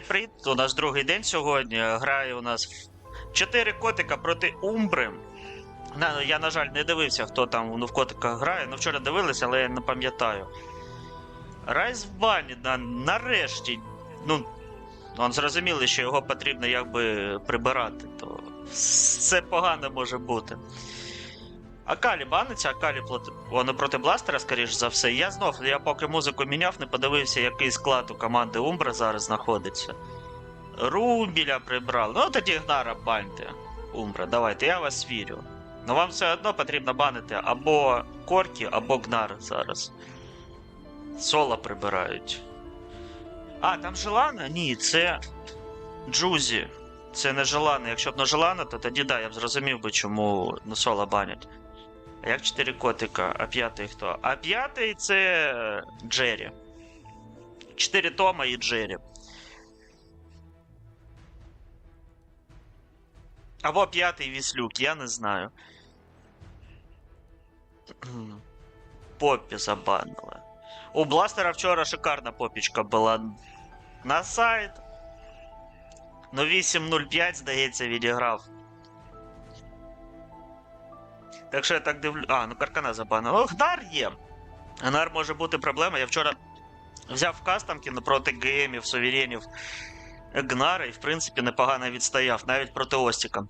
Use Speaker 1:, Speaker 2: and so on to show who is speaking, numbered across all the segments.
Speaker 1: Привіт, у нас другий день сьогодні. Грає у нас чотири котика проти Умбри. Я, на жаль, не дивився, хто там ну, в котиках грає. Ну, вчора дивилися, але я не пам'ятаю. Райс в бані, на, нарешті. Ну, он зрозуміли, що його потрібно якби прибирати, то все погано може бути. Акалі баниться, Акалі проти, воно проти бластера, скоріш за все. Я знов, я поки музику міняв, не подивився, який склад у команди Умбра зараз знаходиться. Рубіля прибрали. Ну тоді Гнара баньте. Умбра, давайте, я вас вірю. Ну вам все одно потрібно банити або Коркі, або Гнар зараз. Соло прибирають. А, там Желана? Ні, це Джузі. Це не Желана. Якщо б не Желана, то тоді да, я б зрозумів би, чому не соло банять. А як чотири котика? А п'ятий хто? А п'ятий це Джері. Чотири Тома і Джері. Або п'ятий Віслюк, я не знаю. Поппі забанили. У Бластера вчора шикарна попічка була на сайт. Ну 8.05, здається, відіграв. Так що я так дивлю. А, ну каркана забанили. Гнар є. Гнар може бути проблема. Я вчора взяв кастомки ну, проти ГМів, суверенів Гнара і, в принципі, непогано відстояв, навіть проти Остіка.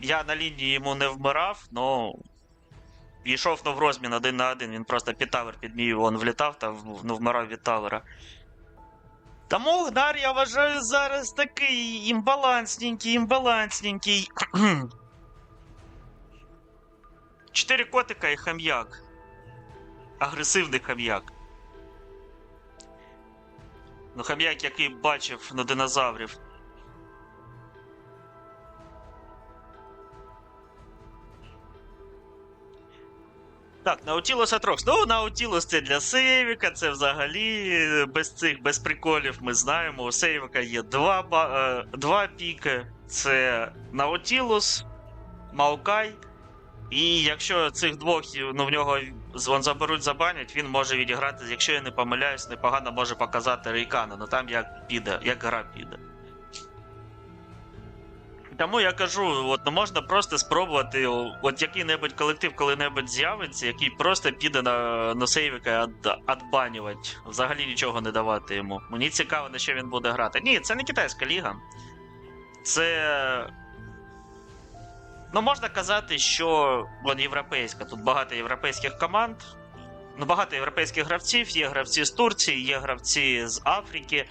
Speaker 1: Я на лінії йому не вмирав, но йшов ну, в розмін один на один. Він просто під тавер підмів, він влітав та ну, вмирав від тавера. Тому Гнар, я вважаю, зараз такий імбалансненький, імбалансненький. Чотири котика і хам'як. Агресивний хам'як. Ну, хам'як, який бачив на динозаврів. Так, Наутілус Атрокс. Ну, Наутілус це для Сейвіка, це взагалі е, без цих без приколів ми знаємо. У Сейвіка є два, ба- е, два піки. Це Наутілус, Маукай. І якщо цих двох ну, в нього заберуть забанять, він може відіграти, якщо я не помиляюсь, непогано може показати Рейкана, ну там як піде, як гра піде. Тому я кажу, от ну можна просто спробувати, от який-небудь колектив коли-небудь з'явиться, який просто піде на, на сейвіка ад- адбанювати, взагалі нічого не давати йому. Мені цікаво, на що він буде грати. Ні, це не китайська ліга. Це. Ну, можна казати, що вон європейська. Тут багато європейських команд. Ну, багато європейських гравців, є гравці з Турції, є гравці з Африки.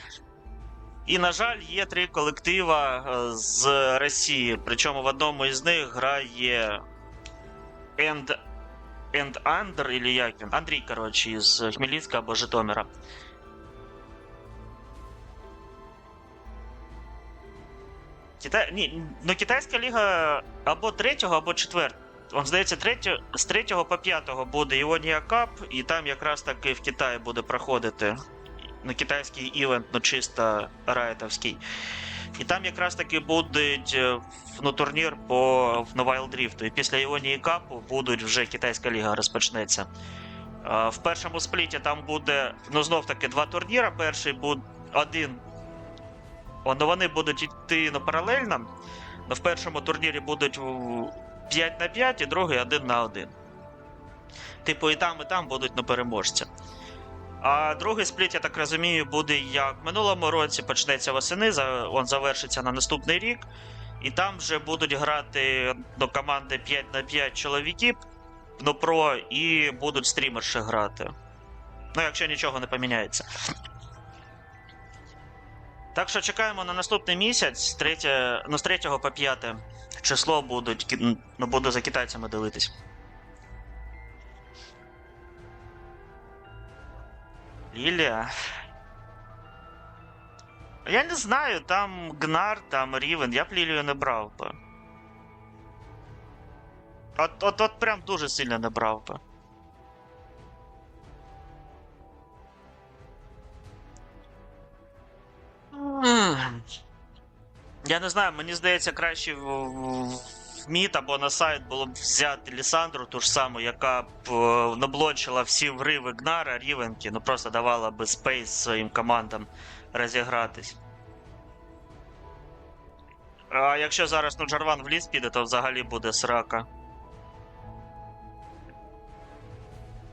Speaker 1: І, на жаль, є три колектива е, з Росії. Причому в одному із них грає End, End Under, як він? Андрій, коротше, із Хмельницька або Житомира. Китай... Ні, ну китайська ліга або третього, або четвертого. Он, здається, третє... з третього по п'ятого буде Іонія Кап, і там якраз таки в Китаї буде проходити ну, китайський івент, ну чисто райтовський. І там якраз таки будуть е, ну, турнір по ну, Wild Rift. І після Іонії Капу будуть вже китайська ліга розпочнеться. В першому спліті там буде ну, знов таки два турніри. Перший буде один. Ну, вони будуть йти ну, паралельно. Ну, в першому турнірі будуть 5 на 5, і другий 1 на 1. Типу, і там, і там будуть на переможця. А другий спліт, я так розумію, буде як в минулому році почнеться восени, он завершиться на наступний рік. І там вже будуть грати до команди 5 на 5 чоловіків ну, про і будуть стрімерші грати. Ну, якщо нічого не поміняється. Так що чекаємо на наступний місяць, 3, ну, з 3 по 5 число будуть, ну, буду за китайцями дивитись. Лілія. Я не знаю, там Гнар, там Рівен, я б Лілію не брав би. От, от, от прям дуже сильно не брав би. Я не знаю, мені здається, краще в, в, в мід або на сайт було б взяти Лісандру, ту ж саму, яка б е, наблочила всі вриви Гнара, Рівенки, ну просто давала би спейс своїм командам розігратись. А якщо зараз ну, Джарван в ліс піде, то взагалі буде срака.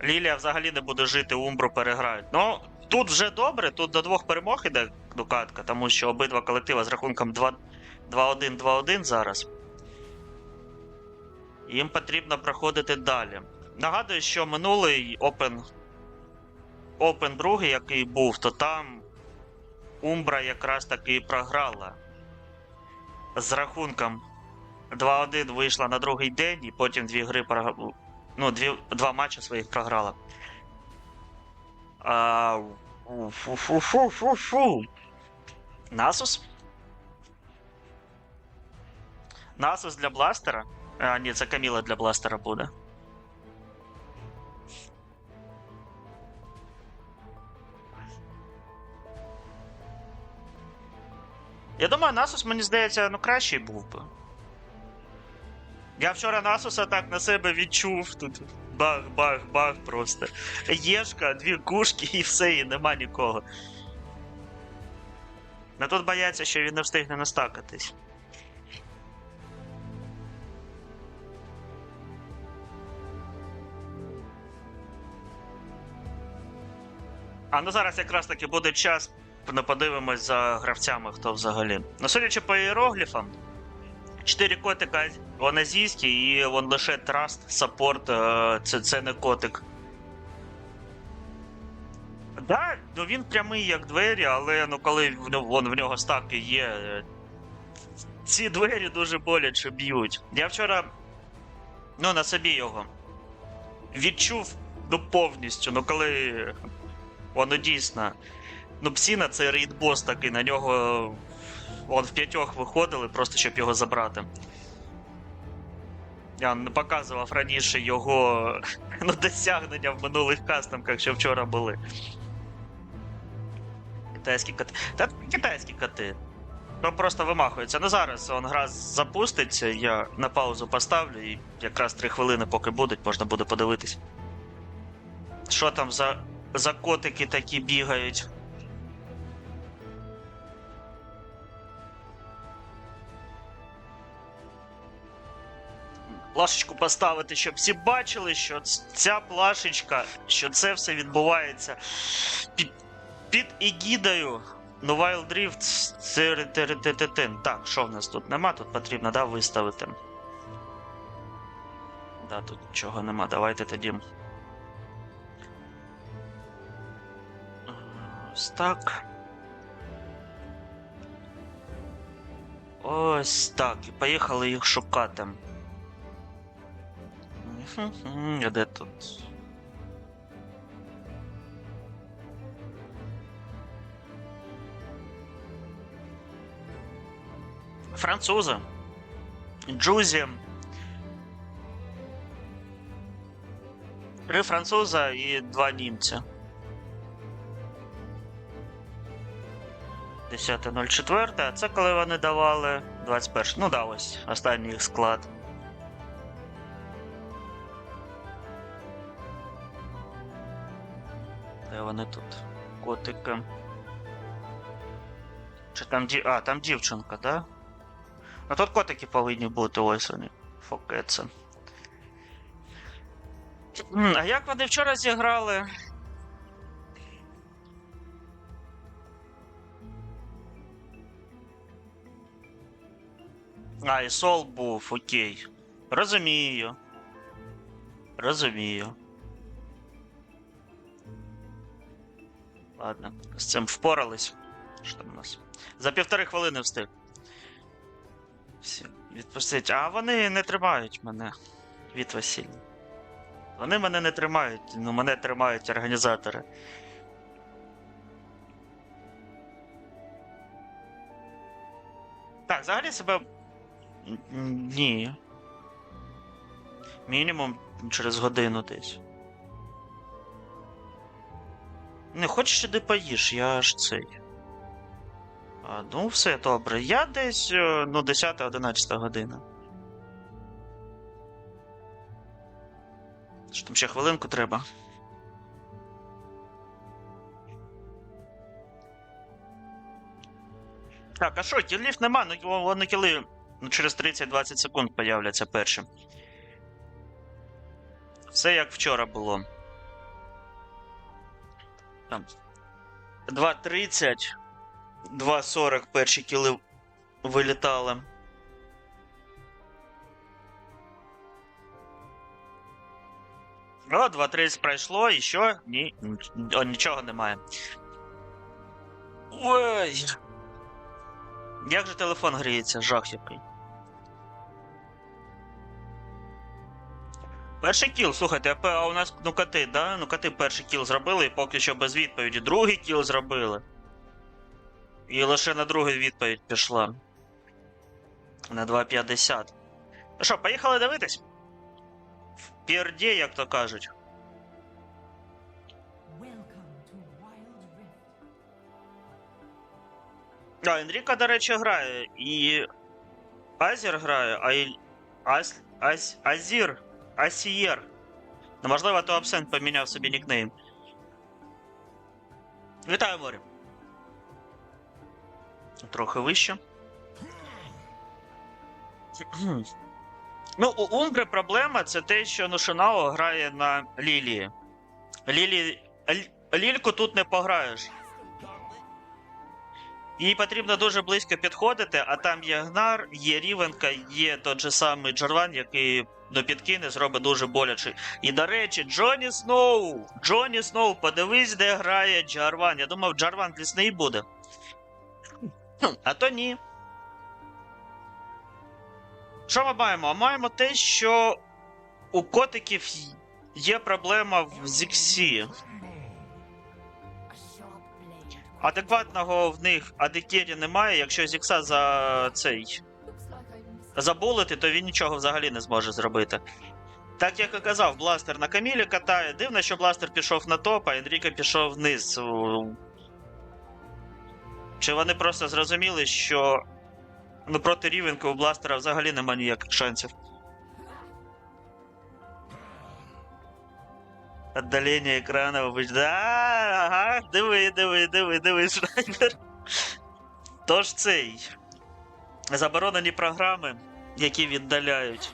Speaker 1: Лілія взагалі не буде жити, Умбру переграють. Ну, тут вже добре, тут до двох перемог іде ну, катка, тому що обидва колектива з рахунком 2 2-1, 2-1 зараз. Їм потрібно проходити далі. Нагадую, що минулий Open, Open другий, який був, то там Умбра якраз таки програла. З рахунком 2-1 вийшла на другий день, і потім дві гри. Ну, дві, два матчі своїх програла. А, фу-фу-фу-фу-фу. Насус? Насус для бластера? А, ні, це Каміла для бластера буде. Я думаю, Насус, мені здається, ну кращий був би. Я вчора Насуса так на себе відчув. Тут Бах-бах-бах просто. Єшка, дві кушки і все, і нема нікого. На тут бояться, що він не встигне настакатись. А ну зараз якраз таки буде час. Ну, подивимось за гравцями, хто взагалі. Ну, судячи по іерогліфам, чотири котика оназійські, і он лише траст, саппорт, е, це, це не котик. Да, ну він прямий як двері, але ну коли в вон, в нього ставки є. е, Ці двері дуже боляче б'ють. Я вчора ну, на собі його відчув ну, повністю. Ну коли воно дійсно. Ну, Псіна це рейдбос такий, на нього он в п'ятьох виходили, просто щоб його забрати. Я не показував раніше його ну, досягнення в минулих кастингах, що вчора були. Китайські коти. Та китайські коти. Ну просто вимахуються. Ну зараз он гра запуститься, я на паузу поставлю і якраз три хвилини, поки будуть, можна буде подивитись. Що там за, за котики такі бігають? Плашечку поставити, щоб всі бачили, що ця плашечка, що це все відбувається під, під егідою. Ну, Wild Rift. Так, що в нас тут нема? Тут потрібно, да, виставити. Да, тут нічого нема. Давайте тоді. Ось так. Ось так. І поїхали їх шукати. А де тут? Французи. Джузі. Три француза і два німця. 10.04, а це коли вони давали 21. Ну да, ось останній їх склад. Вони тут? Котики. Чи там ді... А, там дівчинка, да? Ну тут котики повинні бути, ось вони. Фокеться. А як вони вчора зіграли? А, і Сол був, окей. Розумію. Розумію. Ладно, з цим впорались. Що там у нас? За півтори хвилини встиг. Всі, відпустить. А вони не тримають мене від Василь. Вони мене не тримають, ну мене тримають організатори. Так, взагалі себе. Ні. Мінімум через годину десь. Не хочеш іди поїж, я ж цей. А, ну, все добре. Я десь е, ну, 10-11 година. Що там ще хвилинку треба. Так, а що, кілів нема, ну вони кіли ну, через 30-20 секунд появляться перші. Все як вчора було. Там. 2.30, 2.40 перші кіли вилітали. О, 2.30 пройшло, і що? Ні, о, нічого немає. Ой. Як же телефон гріється, жах який. Перший кіл, слухайте, а у нас ну коти, да? Ну коти перший кіл зробили і поки що без відповіді. Другий кіл зробили. І лише на другий відповідь пішла. На 2.50. Ну що, поїхали дивитись? В пірді, як то кажуть. А, Енріка, до речі, грає. І. Азір грає, а. Ас... Ас... Азір. Асієр. Ну, можливо, то абсент поміняв собі нікнейм. Вітаю, морі. Трохи вище. Ну, у Умбри проблема це те, що Нушинао грає на Лілії. Лілі... Лільку тут не пограєш. Їй потрібно дуже близько підходити, а там є Гнар, є Рівенка, є той же самий Джарван, який до підкине зробить дуже боляче. І до речі, Джоні Сноу! Джоні Сноу, подивись, де грає Джарван. Я думав, Джарван лісний буде. А то ні. Що ми маємо? А маємо те, що у котиків є проблема в Зіксі. Адекватного в них адикері немає, якщо Зікса за цей забулити, то він нічого взагалі не зможе зробити. Так як і казав, бластер на Камілі катає. Дивно, що бластер пішов на топ, а Енріка пішов вниз. Чи вони просто зрозуміли, що ну, проти рівенка у бластера взагалі нема ніяких шансів. Отдалення екрана, вибач. Да, ага, диви, диви, диви, диви, Шрайдер. Тож цей. Заборонені програми, які віддаляють.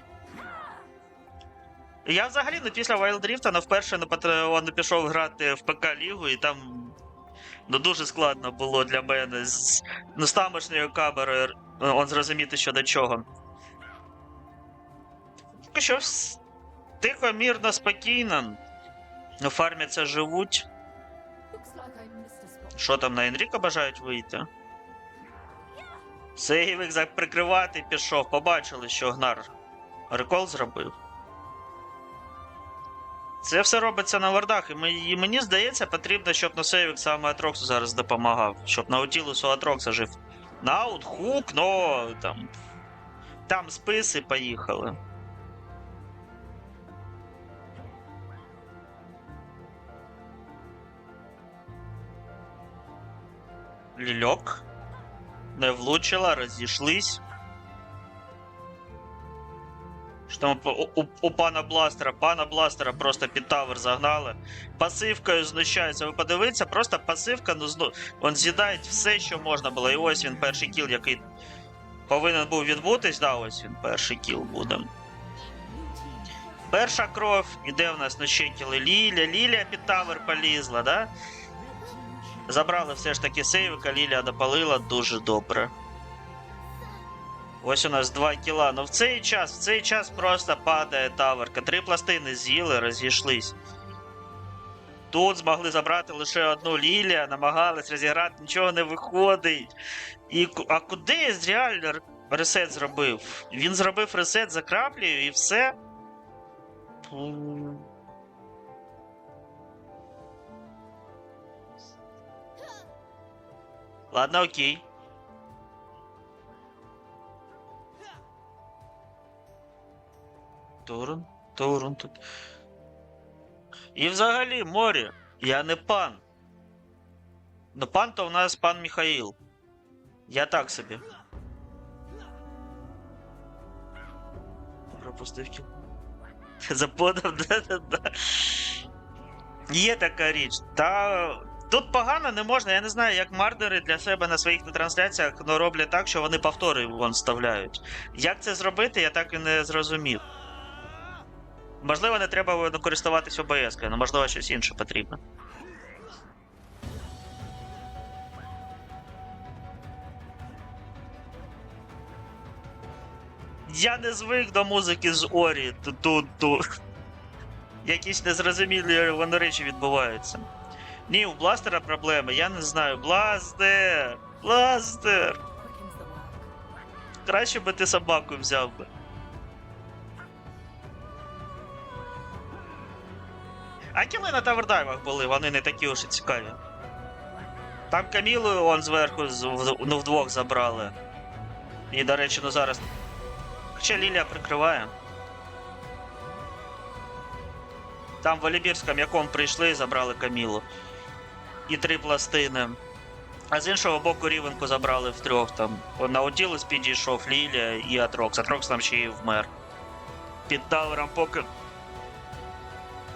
Speaker 1: Я взагалі ну, після Wild Rift ну, вперше на Patreon пішов грати в ПК-лігу, і там ну, дуже складно було для мене з, ну, з тамошньою камерою ну, он зрозуміти, що до чого. Що тихо, мирно, спокійно. Ну, фармяться живуть. Що там на Енріка бажають вийти? Сейвик за прикривати пішов. Побачили, що Гнар рекол зробив. Це все робиться на вардах, і, мені здається, потрібно, щоб на Сейвик саме Атроксу зараз допомагав. Щоб Наутілусу Атрокса жив. Наут, хук, но там. Там списи поїхали. Лільок. Не влучила, розійшлись. Що там у, у, у пана Бластера? Пана Бластера просто під тавер загнали. Пасивкою знущаються. Ви подивіться, просто пасивка, ну зну. Он з'їдає все, що можна було. І ось він перший кіл, який повинен був відбутись. Да, ось він перший кіл буде. Перша кров, іде в нас на ще кіли Ліля. Лілія під тавер полізла, да? Забрали все ж таки сейвика, Лілія допалила дуже добре. Ось у нас 2 кіла. Ну в цей час, в цей час просто падає таверка. Три пластини з'їли, розійшлись. Тут змогли забрати лише одну Лілія, намагались розіграти, нічого не виходить. І, а куди реально ресет зробив? Він зробив ресет за краплею і все. Ладно, окей. Турун, турун тут. І взагалі, морі, я не пан. Ну, пан то у нас пан Михаїл. Я так собі. Пропустив кіл. Заподав, да-да-да. Є така річ. Та Тут погано не можна, я не знаю, як мардери для себе на своїх трансляціях ну, роблять так, що вони повтори вон вставляють. Як це зробити, я так і не зрозумів. Можливо, не треба ну, користуватись ОБС, але можливо щось інше потрібно. Я не звик до музики з Орі. Ту-ту-ту. Якісь незрозумілі вони речі відбуваються. Ні, у бластера проблеми, я не знаю. Бластер! Бластер! Краще би ти собаку взяв би. А кіли на тавердаймах були, вони не такі уж і цікаві. Там Камілу он зверху ну, вдвох забрали. І, до речі, ну зараз. Хоча Лілія прикриває. Там в Олібірському яком прийшли і забрали Камілу. І три пластини. А з іншого боку рівенку забрали в трьох там. На Утілус підійшов Лілія і Атрокс. Атрокс там ще й вмер. Під тавером поки.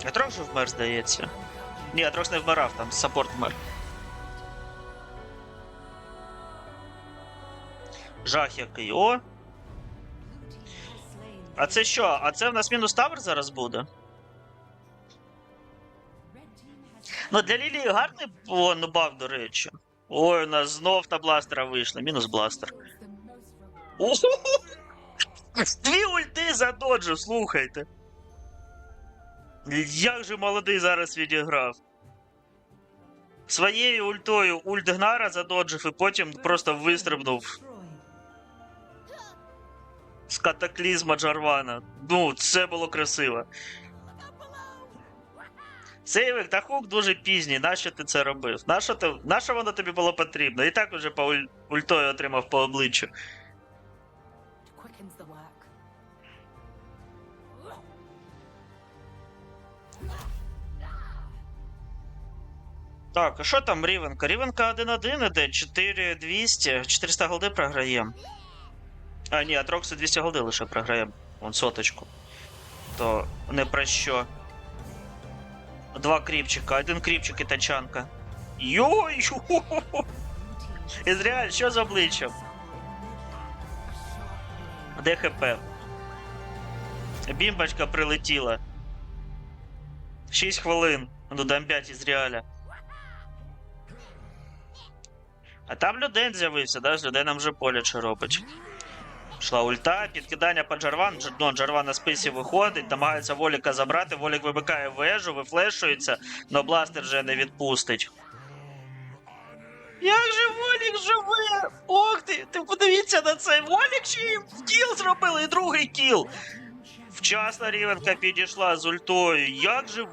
Speaker 1: Атрокс же вмер, здається. Ні, Атрокс не вмирав, там саппорт вмер. Жах який. О! А це що? А це в нас мінус тавер зараз буде? Ну, для Лілії гарний о, ну, до речі. Ой, у нас знов на бластера вийшли. Мінус бластер. Дві ульти задоджив, слухайте. Як же молодий зараз відіграв. Своєю ультою ульт Гнара задоджив і потім просто вистрибнув з катаклізма Джарвана. Ну, це було красиво. Сейвик та хук дуже пізній. Нащо ти це робив? Нащо, ти... Нащо воно тобі було потрібно? І так уже по уль... ультою отримав по обличчю. Так, а що там Рівенка? Рівенка 1-1 іде, 4200, 400 голди програємо. А, ні, Атроксу 200 голди лише програємо. Вон соточку. То не про що. Два кріпчика, один кріпчик і тачанка. Йой! Ізреаль, що з обличчям? Де ХП? Бімбочка прилетіла. 6 хвилин. Ну, дам 5 із реаля. А там Люден з'явився, да? З Люденом вже боляче робить. Пішла ульта, підкидання по Джарван. Дж- Ну, Джарван на списі виходить, намагається Воліка забрати. Волік вимикає вежу, вифлешується, но бластер вже не відпустить. Як же Волік живе? Ох ти! Ти подивіться на це! Волік ще й кіл зробили, і другий кіл! Вчасно Рівенка підійшла з ультою. Як же.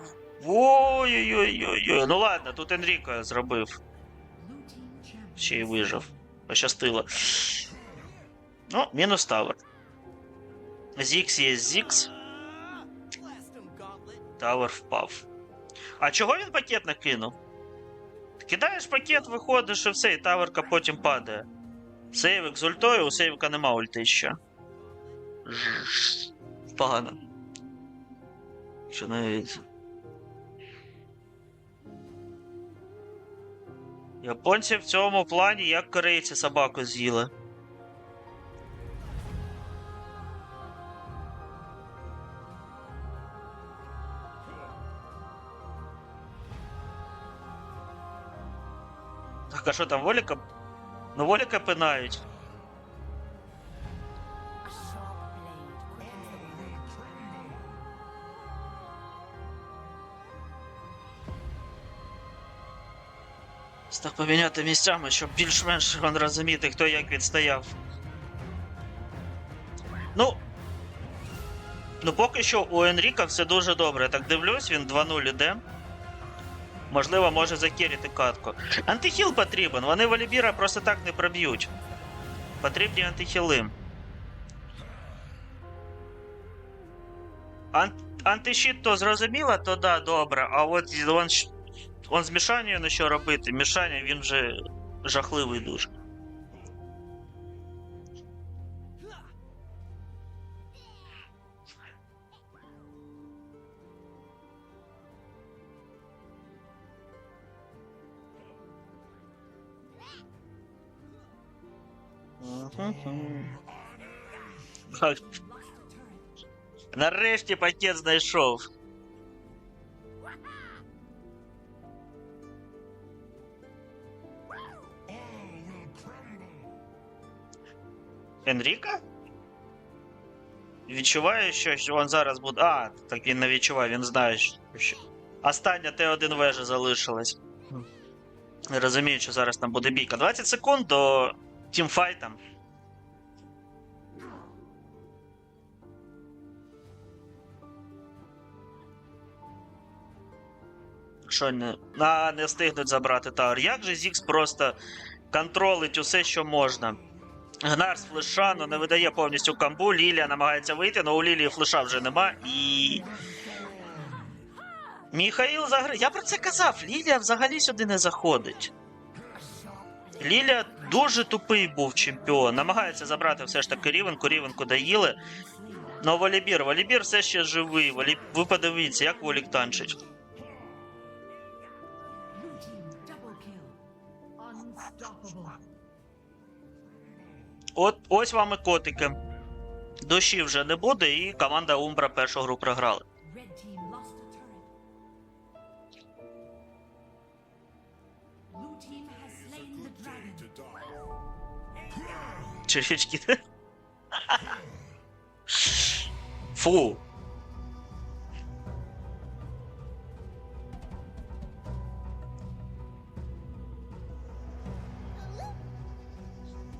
Speaker 1: Ой-ой-ой-ой-ой. Ну ладно, тут Енріко зробив. Ще й вижив. Пощастило. Ну, мінус тавер. Зікс є Зікс. Тавер впав. А чого він пакет накинув? Кидаєш пакет, виходиш і все, і таверка потім падає. Сейвик з ультою, у сейвика нема ульти ще. Погано. Що навіть. Японці в цьому плані як корейці собаку з'їли. Що там Воліка? Ну Воліка пинають. Так поміняти місцями, щоб більш-менш розуміти, хто як відстояв. Ну. Ну, поки що у Енріка все дуже добре. Так дивлюсь, він 2-0 іде. Можливо, може закеріти катку. Антихіл потрібен. Вони Валібіра просто так не проб'ють. Потрібні антихіли. Ан... Антищит то зрозуміло, то да, добре. А от он, він з мішанням що робити? Мішання він же жахливий дуже. Нарешті пакет знайшов. Енріка? Відчуває, що що він зараз буде. А, так він не відчуває, він знає, що. Остання Т1 вежа залишилась. Не розумію, що зараз там буде бійка. 20 секунд до тімфайта. Що не. А, не встигнуть забрати Тауер. Як же Зікс просто контролить усе, що можна. Гнар з флешану не видає повністю камбу. Лілія намагається вийти, але у Лілії флеша вже нема. І. Міхаїл загр... Я про це казав. Лілія взагалі сюди не заходить. Лілія дуже тупий був чемпіон. Намагається забрати все ж таки рівенку, рівенку доїли. Но Волібір, Волібір все ще живий. Волі... Ви подивіться, як Волік танчить. От ось вам і котики. Дощі вже не буде, і команда Умбра першу гру програли.
Speaker 2: Red team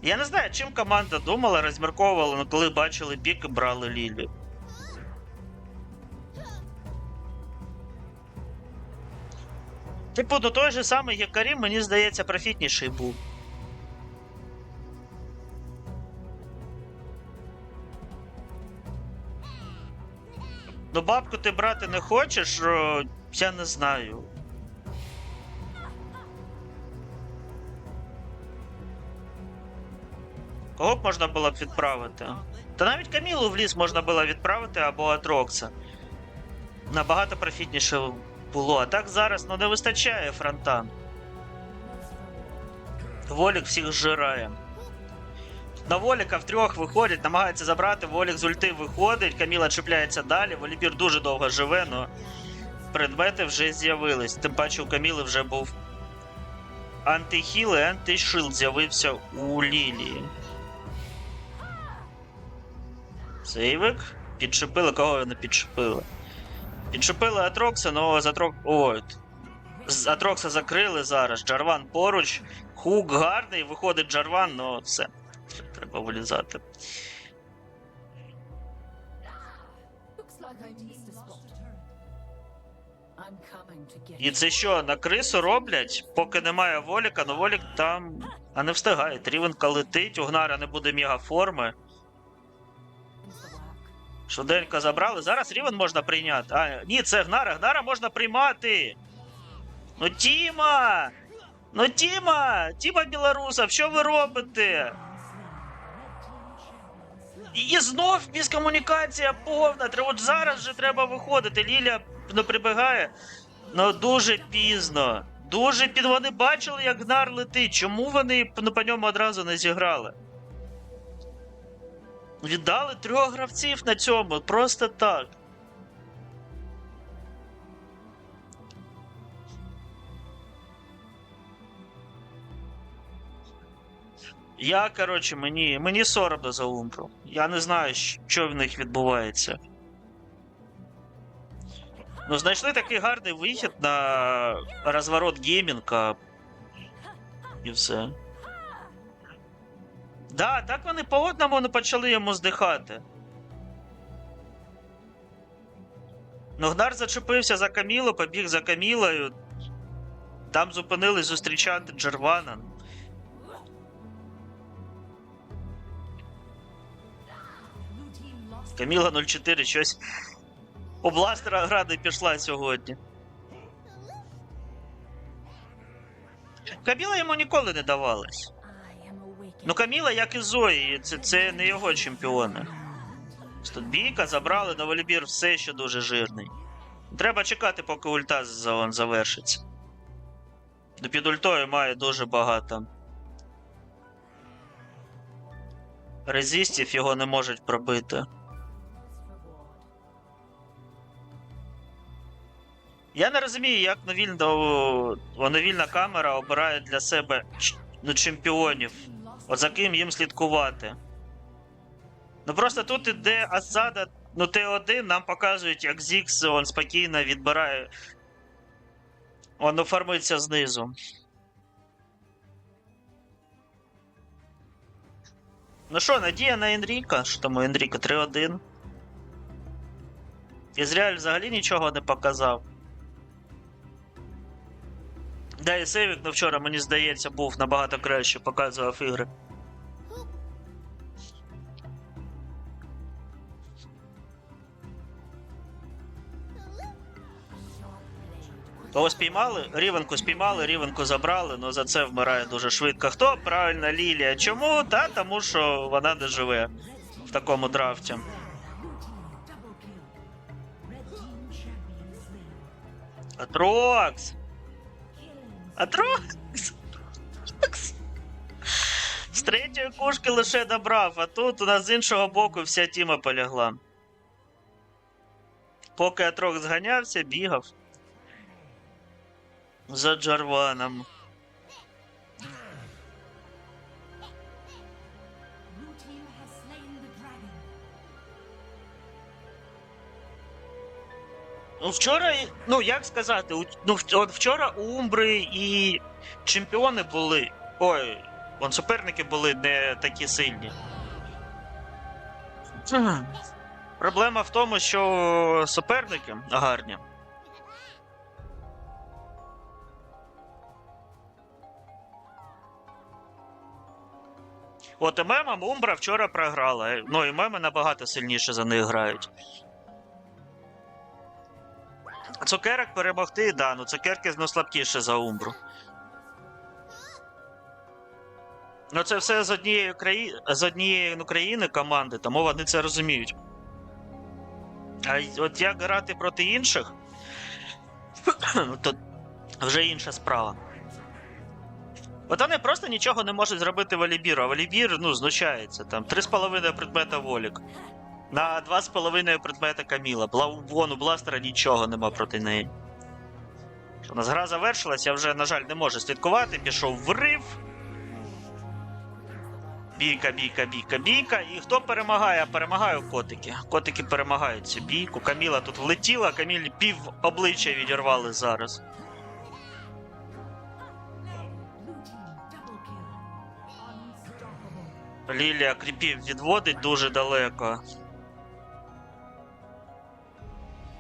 Speaker 1: Я не знаю, чим команда думала, розмірковувала, але коли бачили пік і брали Лілі. Типу, ну той же самий Якарі, мені здається, профітніший був. Ну, бабку ти брати не хочеш, я не знаю. Кого б можна було б відправити? Та навіть Камілу в ліс можна було відправити або Атрокса. Набагато профітніше було. А так зараз ну, не вистачає фронтан. Волік всіх зжирає. На Воліка в трьох виходять, намагається забрати, Волік з ульти виходить, Каміла чіпляється далі, Волібір дуже довго живе, але предмети вже з'явились. Тим паче у Каміли вже був антихіл і антишилд з'явився у Лілії. Сейвик. Підшипили, кого вони підшипили? Підшипили Атрокса, але з Атрок... Ой. З Атрокса закрили зараз. Джарван поруч. Хук гарний, виходить Джарван, але все. Треба вилізати. І це що, на крису роблять, поки немає Воліка, ну Волік там. А не встигає. Рівенка летить, у Гнара не буде мегаформи. Швиденько забрали. Зараз Рівен можна прийняти. А, ні, це Гнара. Гнара можна приймати. Ну, Тіма! Ну, Тіма! Тіма Білорусов, що ви робите? І знов міскомунікація повна. От зараз же треба виходити. Ліля ну, прибігає. Ну дуже пізно. Дуже під вони бачили, як Гнар летить. Чому вони ну, по ньому одразу не зіграли? Віддали трьох гравців на цьому, просто так. Я, коротше, мені, мені соромно за Умбру. Я не знаю, що в них відбувається. Ну, знайшли такий гарний вихід на розворот геймінга. І все. Да, так вони по одному не почали йому здихати. Ну, Гнар зачепився за Камілу, побіг за Камілою. Там зупинились зустрічати Джервана. Каміла 04 щось. У бластера гра пішла сьогодні. Каміла йому ніколи не давалась. Ну, Каміла, як і Зої, це, це не його чемпіони. Тут бійка забрали на волейбір все ще дуже жирний. Треба чекати, поки ульта завершиться. До під ультою має дуже багато. резистів його не можуть пробити. Я не розумію, як новільно, новільна камера обирає для себе ну, чемпіонів. От за ким їм слідкувати. Ну просто тут іде осада, ну Т1 нам показують, як Зікс он спокійно відбирає. Воно формується знизу. Ну що, надія на Енріка? Що там у Енріка 3-1. Ізраїль взагалі нічого не показав. Да, і Севік, ну вчора, мені здається, був набагато краще, показував ігри. Кого спіймали? Рівенку спіймали, рівенку забрали, але за це вмирає дуже швидко. Хто? Правильно, Лілія. Чому? Та тому що вона не живе в такому драфті. Атрокс! Атрокс! З третьої кушки лише добрав, а тут у нас з іншого боку вся тіма полягла. Поки Атрокс зганявся, бігав. За Джарваном. Ну, вчора, ну як сказати, ну от вчора у Умбри і чемпіони були. Ой, вон суперники були не такі сильні. Проблема в тому, що суперники гарні. От і мемам Умбра вчора програла. Ну і меми набагато сильніше за них грають. Цукерок перемогти, да, ну цукерки ну, слабкіше за Умбру. Ну це все з однієї країни з однієї ну, країни команди, тому вони це розуміють. А от як грати проти інших, то вже інша справа. От вони просто нічого не можуть зробити Валібіру, а Валібір ну, знущається. Там 3,5 предмета волік. На 2,5 предмета Каміла. Бла... Вон у бластера нічого нема проти неї. У нас гра завершилась, я вже, на жаль, не можу слідкувати. Пішов врив. Бійка, бійка, бійка, бійка. І хто перемагає? Перемагає котики. Котики перемагають цю бійку. Каміла тут влетіла, Камілі пів обличчя відірвали зараз. Лілія кріпів відводить дуже далеко.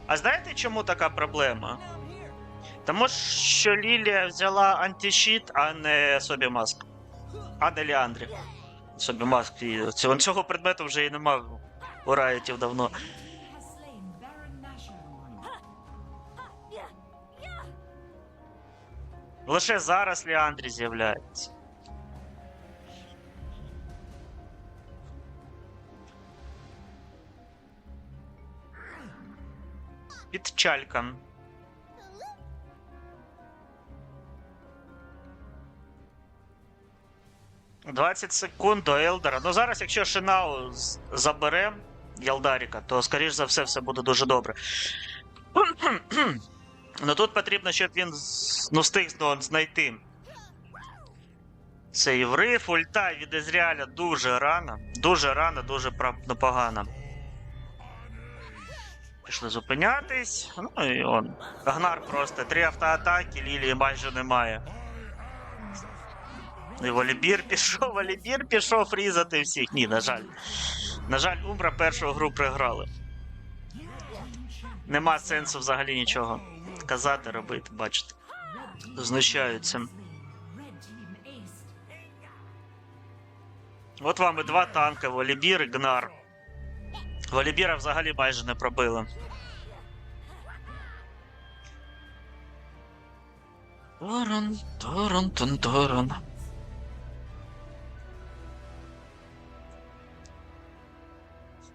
Speaker 1: А знаєте, чому така проблема? Тому що Лілія взяла антищит, а не собі маск. А не Ліандрі. Собі маск. Цього, цього предмету вже і нема у Райотів давно. Лише зараз Ліандрі з'являється. Підчалька. «20 секунд до Елдера. Ну зараз, якщо Шинау забере Ялдаріка, то скоріш за все все буде дуже добре. Ну тут потрібно, щоб він ну, встиг знайти цей врив, ульта від Ізріаля дуже рано. Дуже рано, дуже ну, погано. Пішли зупинятись. Ну і он. Агнар просто три автоатаки, Лілії майже немає. І Волібір пішов, Волібір пішов різати всіх. Ні, на жаль. На жаль, Умбра першу гру приграли. Нема сенсу взагалі нічого казати, робити, бачите. Знущаються. От вам і два танки, Волібір і Гнар. Волібіра взагалі майже не пробили. Торон, торон, тон, торон.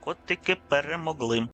Speaker 1: Котики перемогли.